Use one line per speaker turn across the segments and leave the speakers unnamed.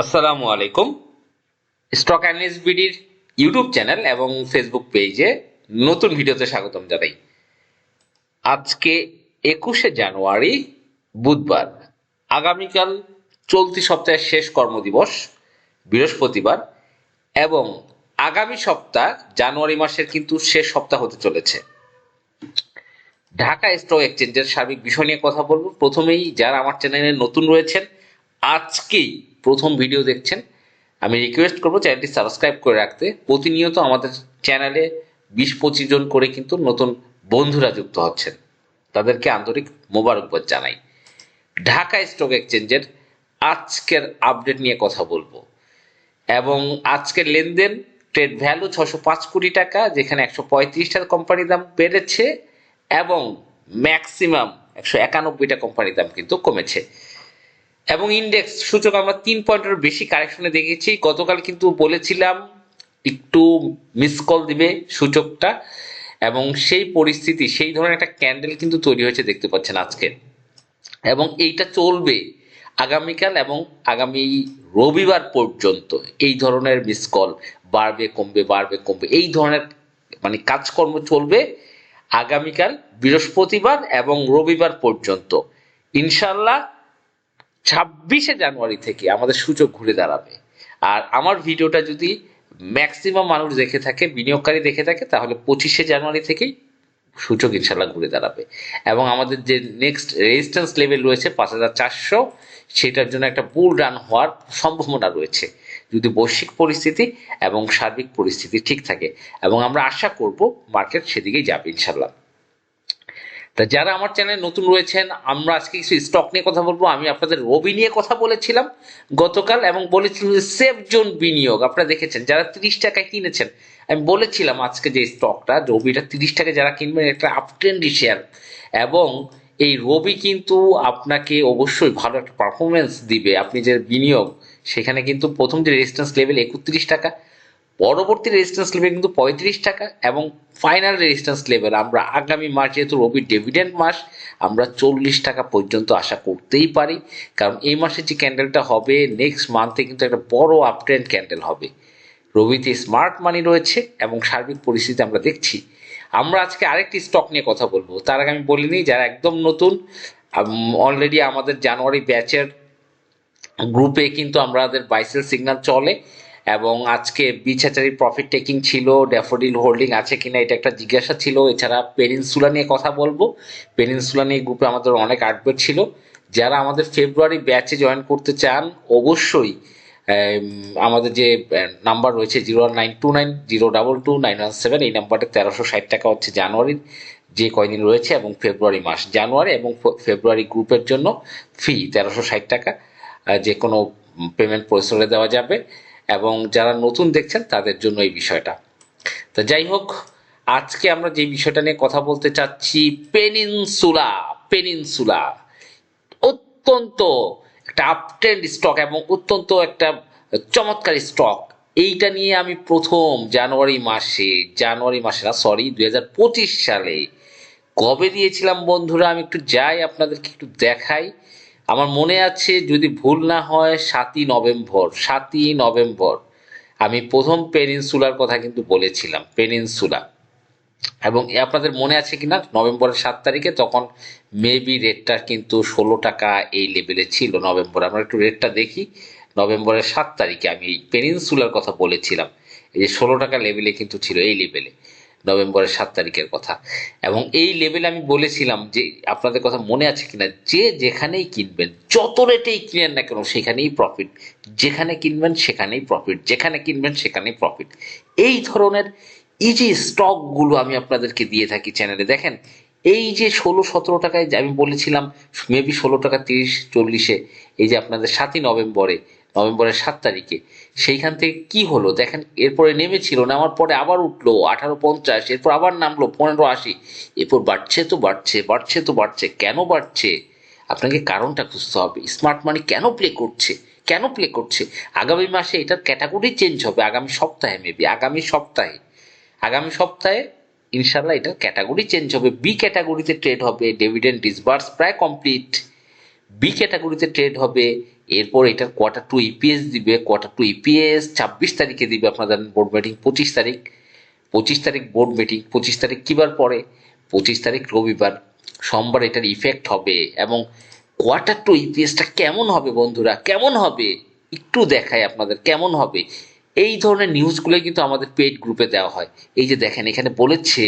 আসসালামু আলাইকুম। Stock analyst বিডির ইউটিউব চ্যানেল এবং ফেসবুক পেজে নতুন ভিডিওতে স্বাগতম জানাই। আজকে একুশে জানুয়ারি, বুধবার। আগামীকাল চলতি সপ্তাহের শেষ কর্মদিবস, বৃহস্পতিবার এবং আগামী সপ্তাহ জানুয়ারি মাসের কিন্তু শেষ সপ্তাহ হতে চলেছে। ঢাকা স্টক এক্সচেঞ্জের সার্বিক বিষয় নিয়ে কথা বলব। প্রথমেই যারা আমার চ্যানেলে নতুন রয়েছেন, আজকেই প্রথম ভিডিও দেখছেন, আমি রিকোয়েস্ট করব চ্যানেলটি সাবস্ক্রাইব করে রাখতে। প্রতিনিয়ত আমাদের চ্যানেলে বিশ পঁচিশ জন করে কিন্তু নতুন বন্ধুরা যুক্ত হচ্ছেন। তাদেরকে আন্তরিক মোবারকবাদ জানাই। ঢাকা স্টক এক্সচেঞ্জের আজকের আপডেট নিয়ে কথা বলব। এবং আজকের লেনদেন ট্রেড ভ্যালু ছশো পাঁচ কোটি টাকা, যেখানে একশো পঁয়ত্রিশটা কোম্পানির দাম বেড়েছে এবং ম্যাক্সিমাম একশো একানব্বইটা কোম্পানির দাম কিন্তু কমেছে। এবং ইন্ডেক্স সূচক আমরা তিন পয়েন্টের বেশি কারেকশনে দেখেছি। গতকাল কিন্তু বলেছিলাম, একটু মিস কল দিবে সূচকটা এবং সেই পরিস্থিতি, সেই ধরনের একটা ক্যান্ডেল কিন্তু তৈরি হয়েছে দেখতে পাচ্ছেন আজকে। এবং এইটা চলবে আগামীকাল এবং আগামী রবিবার পর্যন্ত এই ধরনের মিস কল বাড়বে, কমবে বাড়বে, কমবে। এই ধরনের মানে কাজকর্ম চলবে আগামীকাল বৃহস্পতিবার এবং রবিবার পর্যন্ত। ইনশাল্লাহ ছাব্বিশে জানুয়ারি থেকে আমাদের সূচক ঘুরে দাঁড়াবে। আর আমার ভিডিওটা যদি ম্যাক্সিমাম মানুষ দেখে থাকে, বিনিয়োগকারী দেখে থাকে, তাহলে পঁচিশে জানুয়ারি থেকেই সূচক ইনশাল্লাহ ঘুরে দাঁড়াবে। এবং আমাদের যে নেক্সট রেজিস্ট্যান্স লেভেল রয়েছে পাঁচ হাজার চারশো, সেটার জন্য একটা বুল রান হওয়ার সম্ভাবনা রয়েছে। যদি বৈশ্বিক পরিস্থিতি এবং সার্বিক পরিস্থিতি ঠিক থাকে। এবং আমরা আশা করব মার্কেট সেদিকেই যাবে ইনশাল্লাহ তা যারা আমার চ্যানেলে নতুন রয়েছেন, আমরা আজকে কিছু স্টক নিয়ে কথা বলব। আমি আপনাদের রবি নিয়ে কথা বলেছিলাম গতকাল এবং বলেছিলাম যে সেফ জোন বিনিয়োগ, আপনারা দেখেছেন, যারা তিরিশ টাকায় কিনেছেন, আমি বলেছিলাম আজকে যে স্টকটা রবিটা তিরিশ টাকায় যারা কিনবেন একটা আপট্রেন্ডি শেয়ার এবং এই রবি কিন্তু আপনাকে অবশ্যই ভালো একটা পারফরমেন্স দিবে। আপনি যে বিনিয়োগ, সেখানে কিন্তু প্রথম যে রেজিস্ট্যান্স লেভেল একত্রিশ টাকা পরবর্তী রেজিস্ট্যান্স লেভেল কিন্তু পঁয়ত্রিশ টাকা এবং ফাইনাল রেজিস্ট্যান্স লেভেল আমরা আগামী মাস যেহেতু রবি ডেভিডেন্ট মাস, আমরা চল্লিশ টাকা পর্যন্ত আশা করতেই পারি। কারণ এই মাসে যে ক্যান্ডেলটা হবে নেক্সট মান্থে কিন্তু একটা বড় আপট্রেন্ড ক্যান্ডেল হবে। রবিতে স্মার্ট মানি রয়েছে এবং সার্বিক পরিস্থিতি আমরা দেখছি। আমরা আজকে আরেকটি স্টক নিয়ে কথা বলব। তার আগে আমি বলিনি, যারা একদম নতুন অলরেডি আমাদের জানুয়ারি ব্যাচের গ্রুপে কিন্তু আমাদের বাইসেল সিগন্যাল চলে। এবং আজকে বিছাচারি প্রফিট টেকিং ছিল ড্যাফোডিল হোল্ডিং আছে কিনা এটা একটা জিজ্ঞাসা ছিল। এছাড়া পেনিনসুলা নিয়ে কথা বলব। পেনিনসুলা নিয়ে গ্রুপে আমাদের অনেক আপডেট ছিল। যারা আমাদের ফেব্রুয়ারি ব্যাচে জয়েন করতে চান, অবশ্যই আমাদের যে নাম্বার রয়েছে zero one nine two nine zero double two nine one seven এই নাম্বারটা তেরোশো ষাট টাকা হচ্ছে জানুয়ারির, যে কয়দিন রয়েছে, এবং ফেব্রুয়ারি মাস জানুয়ারি এবং ফেব্রুয়ারি গ্রুপের জন্য ফি তেরোশো ষাট টাকা যে কোনো পেমেন্ট পরিসরে দেওয়া যাবে। এবং যারা নতুন দেখছেন, তাদের জন্য এই বিষয়টা। তো যাই হোক, আজকে আমরা যে বিষয়টা নিয়ে কথা বলতে চাচ্ছি, পেনিনসুলা পেনিনসুলা। অত্যন্ত একটা আপট্রেন্ড স্টক এবং অত্যন্ত একটা চমৎকার স্টক এইটা নিয়ে আমি প্রথম জানুয়ারি মাসে জানুয়ারি মাসে না সরি দুই হাজার পঁচিশ সালে, কবে দিয়েছিলাম বন্ধুরা? আমি একটু যাই আপনাদেরকে একটু দেখাই। আমার মনে আছে যদি ভুল না হয়, সাতই নভেম্বর সাতই নভেম্বর, আমি প্রথম পেনিনসুলার কথা কিন্তু বলেছিলাম, পেনিনসুলা। এবং আপনাদের মনে আছে কিনা? নভেম্বরের সাত তারিখে তখন মেবি রেটটা কিন্তু ষোলো টাকা এই লেভেলে ছিল নভেম্বর। আমরা একটু রেটটা দেখি। নভেম্বরের সাত তারিখে আমি এই পেনিনসুলার কথা বলেছিলাম। এই যে ষোলো টাকা লেভেলে কিন্তু ছিল এই লেভেলে নভেম্বরের সাত তারিখের কথা। এবং এই লেভেলে আমি বলেছিলাম যে আপনাদের কথা মনে আছে কিনা, যে যেখানেই কিনবেন, যত রেটেই কিনেন না কেন, সেখানেই প্রফিট যেখানে কিনবেন, সেখানেই প্রফিট যেখানে কিনবেন, সেখানেই প্রফিট এই ধরনের যে স্টকগুলো আমি আপনাদেরকে দিয়ে থাকি চ্যানেলে দেখেন, এই যে ষোলো, সতেরো টাকায় আমি বলেছিলাম মেবি ষোলো টাকা তিরিশ, চল্লিশে, এই যে আপনাদের সাতই নভেম্বরে নভেম্বরের সাত তারিখে। সেইখান থেকে কি হলো? দেখেন, এরপরে নেমেছিল নামার পরে আবার উঠল, আঠারো পঞ্চাশ, এরপর আবার নামলো, পনেরো আশি। এরপর বাড়ছে তো বাড়ছে বাড়ছে তো বাড়ছে, কেন বাড়ছে? আপনাকে কারণটা খুঁজতে হবে। স্মার্ট মানি কেন প্লে করছে? কেন প্লে করছে? আগামী মাসে এটার ক্যাটাগরি চেঞ্জ হবে, আগামী সপ্তাহে মেবি আগামী সপ্তাহে। আগামী সপ্তাহে ইনশাল্লাহ এটার ক্যাটাগরি চেঞ্জ হবে। বি ক্যাটাগরিতে ট্রেড হবে ডিভিডেন্ড ডিসবার্স প্রায় কমপ্লিট বি ক্যাটাগরিতে ট্রেড হবে এরপর এটার কোয়ার্টার টু ইপিএস দিবে কোয়ার্টার টু ইপিএস ছাব্বিশ তারিখে দিবে আপনারা জানেন বোর্ড মিটিং পঁচিশ তারিখ। পঁচিশ তারিখ বোর্ড মিটিং পঁচিশ তারিখ কিবার পরে পঁচিশ তারিখ রবিবার। সোমবার এটার ইফেক্ট হবে এবং কোয়ার্টার টু ইপিএসটা কেমন হবে বন্ধুরা? কেমন হবে? একটু দেখায় আপনাদের কেমন হবে। এই ধরনের নিউজগুলো কিন্তু আমাদের পেড গ্রুপে দেওয়া হয়। এই যে দেখেন, এখানে বলেছে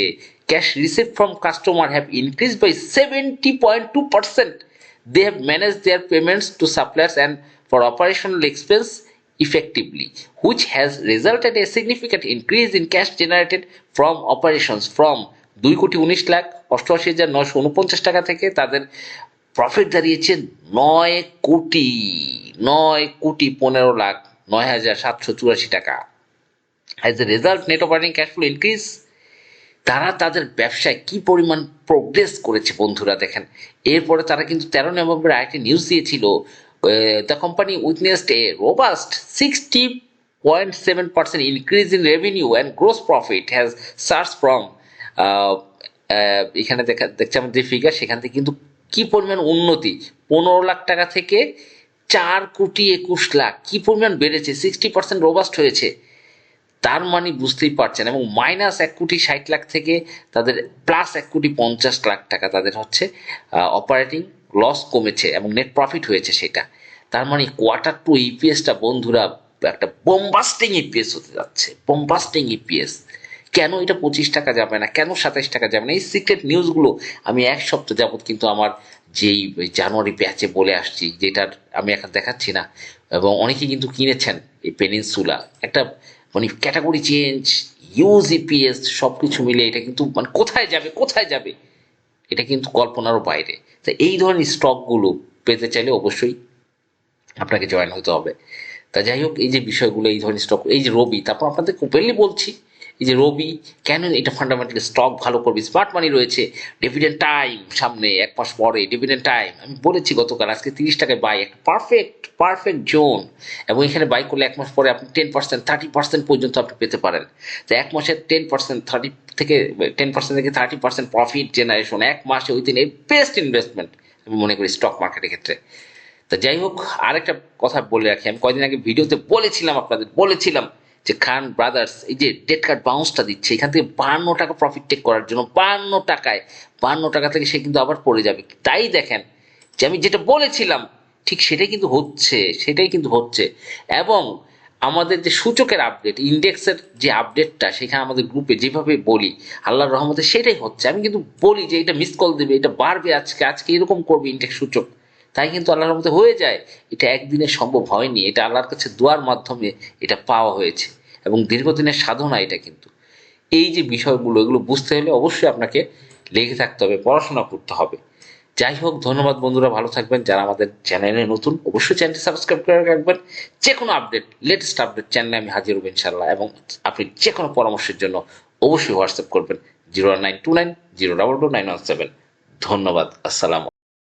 cash receive from customer have increase by seventy point two percent they have manage their payments to suppliers and for operational expense effectively, which has resulted a significant increase in cash generated from operations from দুই কোটি উনিশ লাখ অষ্টআশি হাজার নশো উনপঞ্চাশ টাকা থেকে তাদের প্রফিট দাঁড়িয়েছে নয় কোটি নয় কোটি পনেরো লাখ নয় হাজার সাতশো চুরাশি টাকা। As a result net operating cash flow increase তারা তাদের ব্যবসায় কি পরিমাণ প্রোগ্রেস করেছে বন্ধুরা দেখেন। এরপরে তারা কিন্তু তেরো নভেম্বর আরেকটি নিউজ দিয়েছিল the company witnessed a robust sixty point seven percent increase in revenue and gross profit has search from এখানে দেখা, দেখছি আমাদের যে ফিগার সেখান থেকে কিন্তু কি পরিমাণ উন্নতি? পনেরো লাখ টাকা থেকে চার কোটি একুশ লাখ। কি পরিমাণ বেড়েছে? সিক্সটি পার্সেন্ট রোবাস্ট হয়েছে। তার মানে বুঝতেই পারছেন। এবং মাইনাস এক কোটি ষাট লাখ থেকে তাদের প্লাস এক কোটি পঞ্চাশ লাখ টাকা তাদের হচ্ছে অপারেটিং লস কমেছে এবং নেট প্রফিট হয়েছে সেটা। তার মানে কোয়ার্টার টু ইপিএসটা বন্ধুরা, একটা বোম্বাস্টিং ইপিএস হতে যাচ্ছে। বোম্বাস্টিং ইপিএস কেন এটা পঁচিশ টাকা যাবে না? কেন সাতাইশ টাকা যাবে না? এই সিক্রেট নিউজগুলো আমি এক সপ্তাহ যাবত কিন্তু আমার যেই জানুয়ারি ব্যাচে বলে আসছি, যেটার আমি এখন দেখাচ্ছি না, এবং অনেকেই কিন্তু কিনেছেন এই পেনিনসুলা একটা মানে ক্যাটাগরি চেঞ্জ ইউজ ইপিএস সব কিছু মিলে এটা কিন্তু মানে কোথায় যাবে কোথায় যাবে? এটা কিন্তু কল্পনারও বাইরে। তা এই ধরনের স্টকগুলো পেতে চাইলে অবশ্যই আপনাকে জয়েন হতে হবে। তা যাই হোক, এই যে বিষয়গুলো, এই ধরনের স্টক এই যে রবি, তারপর আপনাদের ওপেনলি বলছি এই যে রবি, কেন এটা ফান্ডামেন্টাল স্টক ভালো করবে? স্মার্ট মানি রয়েছে। ডিভিডেন্ড টাইম সামনে, এক মাস পরে ডিভিডেন্ড টাইম আমি বলেছি গতকাল, আজকে তিরিশ টাকায় বাই একটা পারফেক্ট পারফেক্ট জোন এবং এখানে বাই করলে এক মাস পরে আপনি টেন পার্সেন্ট থার্টি পার্সেন্ট পর্যন্ত আপনি পেতে পারেন। তো এক মাসের টেন পার্সেন্ট থার্টি থেকে টেন পার্সেন্ট থেকে থার্টি পার্সেন্ট প্রফিট জেনারেশন এক মাসে ওই দিন বেস্ট ইনভেস্টমেন্ট আমি মনে করি স্টক মার্কেটের ক্ষেত্রে। তা যাই হোক, আরেকটা কথা বলে রাখি। আমি কয়দিন আগে ভিডিওতে বলেছিলাম আপনাদের, বলেছিলাম যে খান ব্রাদার্স, এই যে ডেট কার্ড বাউন্সটা দিচ্ছে, এখান থেকে বান্ন টাকা প্রফিট টেক করার জন্য, বান্ন টাকায়, বান্ন টাকা থেকে সে কিন্তু আবার পড়ে যাবে। তাই দেখেন যে আমি যেটা বলেছিলাম, ঠিক সেটাই কিন্তু হচ্ছে, সেটাই কিন্তু হচ্ছে। এবং আমাদের যে সূচকের আপডেট ইন্ডেক্সের যে আপডেটটা সেখানে আমাদের গ্রুপে যেভাবে বলি, আল্লাহর রহমতে সেটাই হচ্ছে। আমি কিন্তু বলি যে এটা মিস কল দেবে, এটা বাড়বে আজকে আজকে এরকম করবে ইন্ডেক্স সূচক। তাই কিন্তু আল্লাহর মধ্যে হয়ে যায়। এটা একদিনে সম্ভব হয়নি। এটা আল্লাহর কাছে দোয়ার মাধ্যমে এটা পাওয়া হয়েছে। এবং দীর্ঘদিনের সাধনা এটা কিন্তু। এই যে বিষয়গুলো, এগুলো বুঝতে হলে অবশ্যই আপনাকে লেগে থাকতে হবে, পড়াশোনা করতে হবে। যাই হোক, ধন্যবাদ বন্ধুরা, ভালো থাকবেন। যারা আমাদের চ্যানেলে নতুন, অবশ্যই চ্যানেলটি সাবস্ক্রাইব করে রাখবেন। যে কোনো আপডেট লেটেস্ট আপডেট চ্যানেলে আমি হাজির হব ইনশাল্লাহ এবং আপনি যে কোনো পরামর্শের জন্য অবশ্যই হোয়াটসঅ্যাপ করবেন। Zero nine two nine zero double two nine one seven ধন্যবাদ। আসসালাম